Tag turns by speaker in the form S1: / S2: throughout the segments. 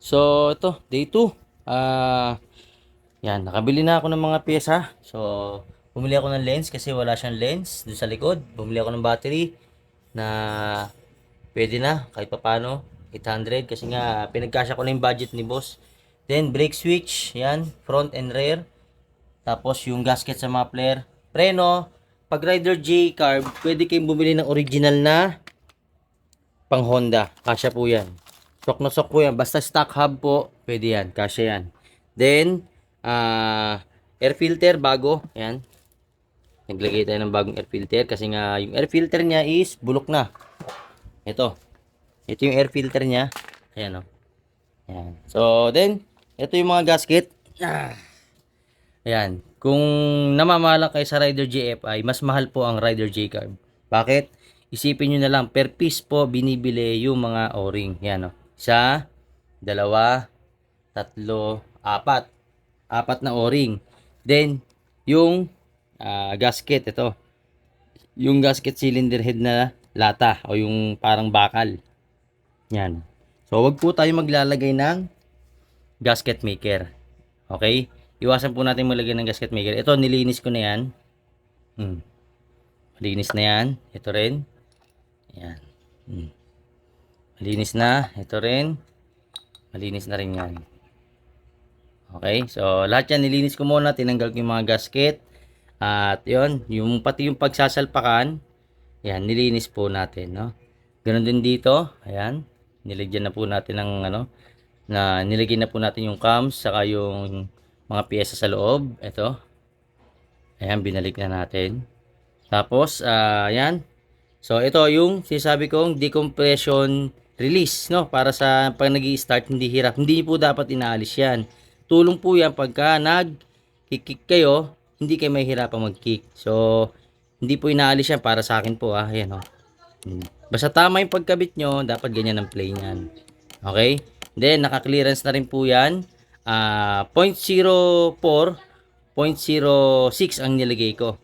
S1: So, ito, day 2. Ah, yan, nakabili na ako ng mga pyesa. So, bumili ako ng lens kasi wala siyang lens doon sa likod. Bumili ako ng battery na pwede na kahit papano 800 kasi nga pinagkasya ko na yung budget ni boss. Then brake switch, yan, front and rear. Tapos yung gasket sa muffler. Preno, pag Rider J carb, pwede kayong bumili ng original na pang Honda. Kasya po yan. Sok na sok po yan. Basta stock hub po, pwede yan. Kasya yan. Then, ah air filter bago. Yan. Naglagay tayo ng bagong air filter kasi nga yung air filter niya is bulok na. Ito. Ito yung air filter niya. Ayan o. Ayan. So, then, ito yung mga gasket. Ah. Ayan. Kung namamahala kayo sa Rider JFI, mas mahal po ang Rider J Carb. Bakit? Isipin nyo na lang, per piece po binibili yung mga o-ring. Yan o. Isa, dalawa, tatlo, apat. Apat na o-ring. Then, yung ah, gasket, ito. Yung gasket cylinder head na lata o yung parang bakal. Yan. So, wag po tayo maglalagay ng gasket maker. Okay? Iwasan po natin maglagay ng gasket maker. Ito, nilinis ko na yan. Hmm. Malinis na yan. Ito rin. Yan. Hmm. Malinis na. Ito rin. Malinis na rin yan. Okay? So, lahat yan nilinis ko muna. Tinanggal ko yung mga gasket. At yon yung pati yung pagsasalpakan. Yan, nilinis po natin, no? Ganon din dito. Ayan. Nilagyan na po natin ng ano, na nilagay na po natin yung cams saka yung mga piyesa sa loob. Ito. Ayan, binalik na natin. Tapos, ah, ayan. So, ito yung sinasabi kong decompression release, no? Para sa pag nag start hindi hirap. Hindi po dapat inaalis yan. Tulong po yan pagka nag-kick kayo, hindi kayo mahihirapan mag-kick. So, hindi po inaalis yan para sa akin po, ah. Ayan, oh. Hmm. Basta tama yung pagkabit nyo, dapat ganyan ang play niyan. Okay? Then, naka-clearance na rin po yan. Ah, 0.04, 0.06 ang nilagay ko.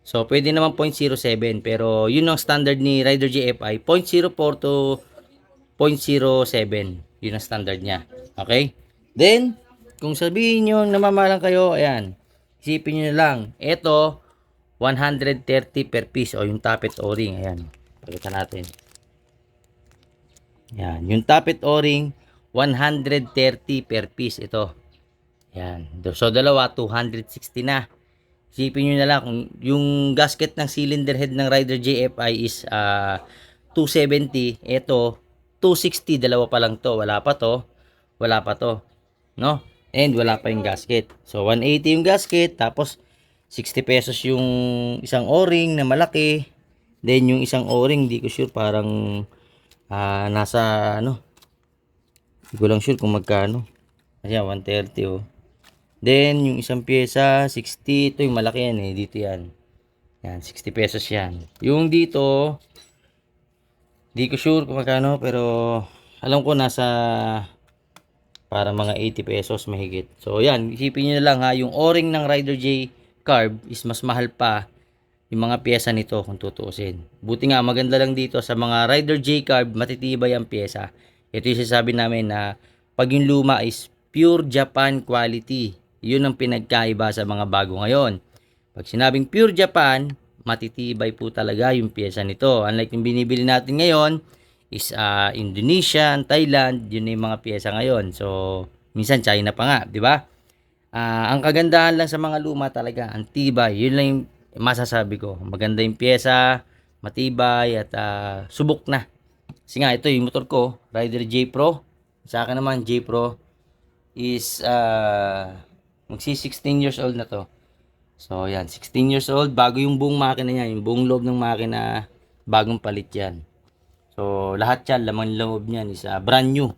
S1: So, pwede naman 0.07 pero yun ang standard ni Rider GFI 0.04 to 0.07 yun ang standard niya. Okay? Then kung sabihin nyo namamalang kayo ayan. Isipin nyo na lang ito 130 per piece. O yung tappet o-ring ayan. Pakita natin. Yan yung tappet o-ring 130 per piece ito. Yan so dalawa 260 na. Isipin nyo na lang, kung yung gasket ng cylinder head ng Rider JFI is ah, 270, ito 260, dalawa pa lang to, wala pa to, wala pa to, no? And wala pa yung gasket. So 180 yung gasket, tapos 60 pesos yung isang o-ring na malaki. Then yung isang o-ring, di ko sure parang ah, nasa ano, di ko lang sure kung magkano. Ayan, 130 oh. Then, yung isang pyesa, 60. Ito yung malaki yan eh. Dito yan. Yan, 60 pesos yan. Yung dito, di ko sure kung magkano, pero alam ko nasa para mga 80 pesos mahigit. So, yan. Isipin nyo na lang ha. Yung o-ring ng Rider J Carb is mas mahal pa yung mga pyesa nito kung tutuusin. Buti nga, maganda lang dito sa mga Rider J Carb, matitibay ang pyesa. Ito yung sasabi namin na pag yung luma is pure Japan quality. Yun ang pinagkaiba sa mga bago ngayon. Pag sinabing pure Japan, matitibay po talaga yung pyesa nito. Unlike yung binibili natin ngayon, is ah, Indonesian, Thailand, yun yung mga pyesa ngayon. So, minsan China pa nga, di ba? Ah, ang kagandahan lang sa mga luma talaga, ang tibay. Yun lang yung masasabi ko. Maganda yung pyesa, matibay, at ah, subok na. Kasi nga, ito yung motor ko, Rider J Pro. Sa akin naman, J Pro is ah magsi 16 years old na to. So, yan. 16 years old. Bago yung buong makina niya. Yung buong loob ng makina, bagong palit yan. So, lahat yan, laman loob niyan is ah, brand new.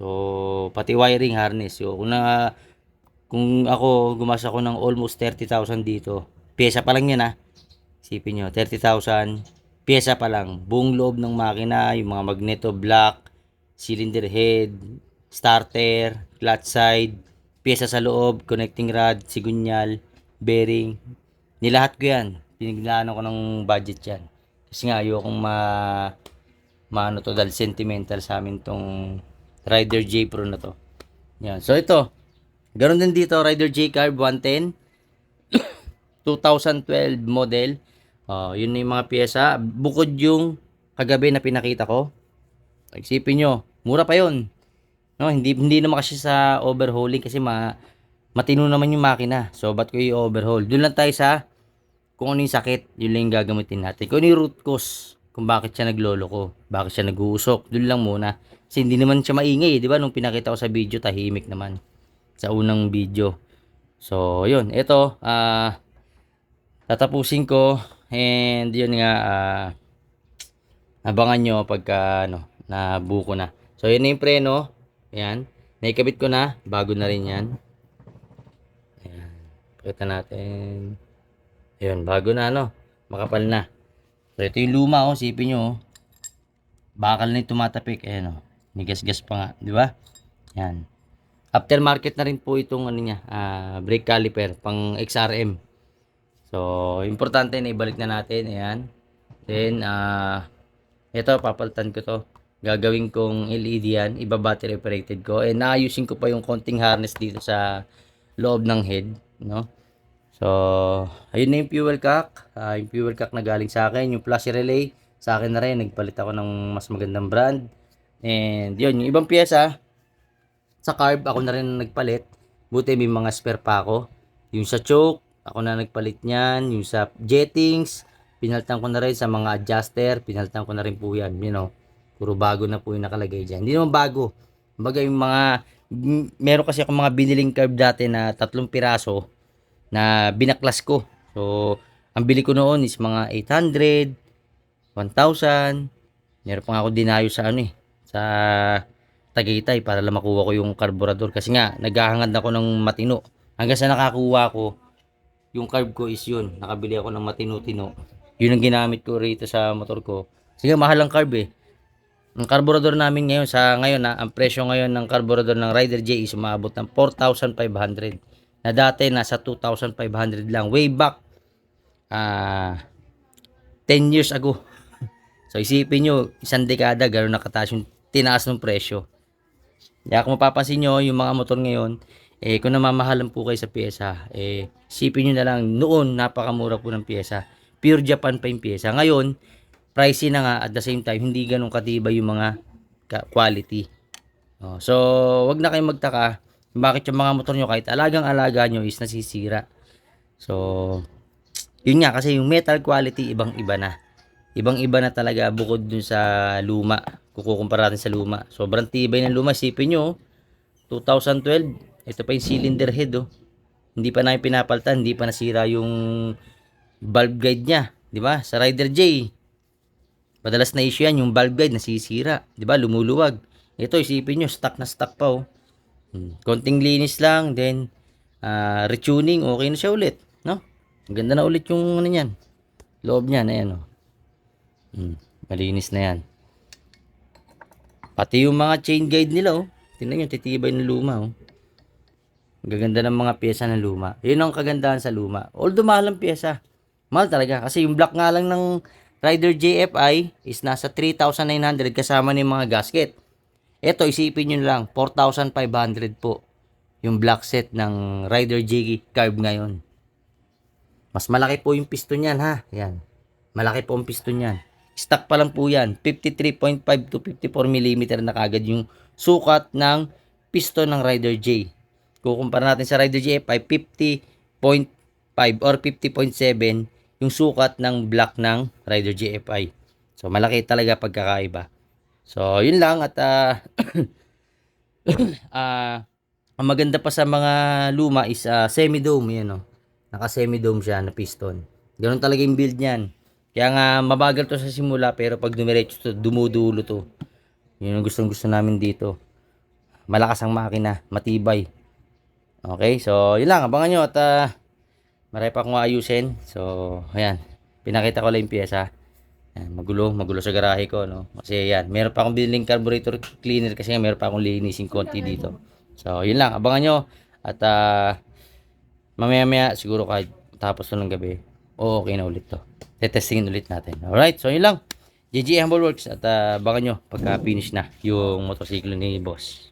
S1: So, pati wiring harness. So, kung na, kung ako gumasa ko ng almost 30,000 dito, pyesa pa lang yan ha. Isipin nyo, 30,000, pyesa pa lang. Buong loob ng makina, yung mga magneto block, cylinder head, starter, clutch side, pyesa sa loob, connecting rod, sigunyal, bearing. Nilahat ko yan. Pinaglaan ko ng budget yan. Kasi nga ayokong ma maano to dahil sentimental sa amin tong Rider J Pro na to. Yan. So ito, ganoon din dito, Rider J Carb 110. 2012 model. Oh, yun na yung mga pyesa. Bukod yung kagabi na pinakita ko. Isipin nyo, mura pa yun. No, hindi hindi naman kasi sa overhauling kasi ma matino naman yung makina. So, ba't ko i-overhaul? Doon lang tayo sa kung ano yung sakit, yun lang yung gagamitin natin. Kung ano yung root cause, kung bakit siya naglolo ko, bakit siya nag-uusok, doon lang muna. Kasi hindi naman siya maingay, eh, di ba? Nung pinakita ko sa video, tahimik naman. Sa unang video. So, yun. Ito, ah, tatapusin ko. And yun nga, ah, abangan nyo pagka, ano, nabuko na. So, yun na yung preno. Ayan. Naikabit ko na. Bago na rin yan. Pakita natin. Ayan, bago na, ano. Makapal na. So, ito yung luma, oh. Sipin nyo, oh. Bakal na yung tumatapik. Ayan, oh. Nigas-gas pa nga. Di ba? Ayan. Aftermarket na rin po itong, ano niya, ah, brake caliper. Pang XRM. So, importante na ibalik na natin. Ayan. Then, ah, ito, papalitan ko to. Gagawin kong LED yan. Iba battery operated ko. And naayusin ko pa yung konting harness dito sa loob ng head. No? So, ayun na yung fuel cock. Ah, yung fuel cock na galing sa akin. Yung flash relay, sa akin na rin. Nagpalit ako ng mas magandang brand. And yun, yung ibang pyesa, sa carb, ako na rin nagpalit. Buti may mga spare pa ako. Yung sa choke, ako na nagpalit niyan. Yung sa jettings, pinalitan ko na rin sa mga adjuster. Pinalitan ko na rin po yan. You know, puro bago na po yung nakalagay dyan. Hindi naman bago. Kumbaga yung mga, meron kasi ako mga biniling carb dati na tatlong piraso na binaklas ko. So, ang bili ko noon is mga 800, 1,000. Meron pa nga ako dinayo sa ano eh, sa Tagaytay para lang makuha ko yung karburador. Kasi nga, naghahangad ako ng matino. Hanggang sa nakakuha ko, yung carb ko is yun. Nakabili ako ng matino-tino. Yun ang ginamit ko rito sa motor ko. Sige, mahal ang carb eh. Ang karburador namin ngayon, sa ngayon na, ang presyo ngayon ng karburador ng Rider J is umabot ng 4,500. Na dati nasa 2,500 lang. Way back, ah 10 years ago. So isipin nyo, isang dekada gano'n nakataas yung tinaas ng presyo. Kaya kung mapapansin nyo, yung mga motor ngayon, eh, kung namamahalan po kayo sa pyesa, eh, isipin nyo na lang, noon, napakamura po ng pyesa. Pure Japan pa yung pyesa. Ngayon, pricey na nga, at the same time, hindi ganun katibay yung mga quality. Oh, so, wag na kayong magtaka, bakit yung mga motor nyo, kahit alagang-alaga nyo, is nasisira. So, yun nga, kasi yung metal quality, ibang-iba na. Ibang-iba na talaga bukod dun sa luma. Kung kukumpara natin sa luma. Sobrang tibay ng luma. Isipin nyo, oh, 2012, ito pa yung cylinder head, oh. Hindi pa namin pinapaltan, hindi pa nasira yung valve guide niya. Di ba? Sa Rider J, madalas na issue yan, yung valve guide nasisira. Ba? Lumuluwag. Ito, isipin nyo, stuck na stuck pa, oh. Hmm. Konting linis lang, then, ah, retuning, okay na siya ulit. No? Ganda na ulit yung ano yan. Loob niya, ayan, oh. Hmm, malinis na yan. Pati yung mga chain guide nila, oh. Tingnan nyo, titibay ng luma, oh. Gaganda ng mga pyesa ng luma. Yun ang kagandahan sa luma. Although mahal ang pyesa. Mahal talaga. Kasi yung block nga lang ng Rider JFI is nasa 3,900 kasama ng mga gasket. Ito, isipin nyo lang, 4,500 po yung block set ng Rider J carb ngayon. Mas malaki po yung piston yan, ha? Yan. Malaki po ang piston yan. Stock pa lang po yan. 53.5 to 54 mm na kagad yung sukat ng piston ng Rider J. Kukumpara natin sa Rider J ay 50.5 or 50.7 yung sukat ng block ng Rider GFI. So, malaki talaga pagkakaiba. So, yun lang at ah ah, ang maganda pa sa mga luma is ah, semi-dome yan oh. Naka semi-dome siya na piston. Ganun talaga yung build niyan. Kaya nga mabagal to sa simula pero pag dumiretso to, dumudulo to. Yun ang gustong gusto namin dito. Malakas ang makina, matibay. Okay, so yun lang, abangan nyo at ah, marami pa akong ayusin. So, ayan, pinakita ko lang yung pyesa. Ayan, magulo, magulo sa garahe ko, no? Kasi yan, meron pa akong biniling carburetor cleaner kasi nga meron pa akong linisin konti dito. So, yun lang, abangan nyo. At ah, mamaya-maya, siguro kahit tapos ng gabi, o okay na ulit to. Tetestingin ulit natin. Alright, so yun lang. GG Humble Works at uh, baka nyo pagka finish na yung motorsiklo ni boss.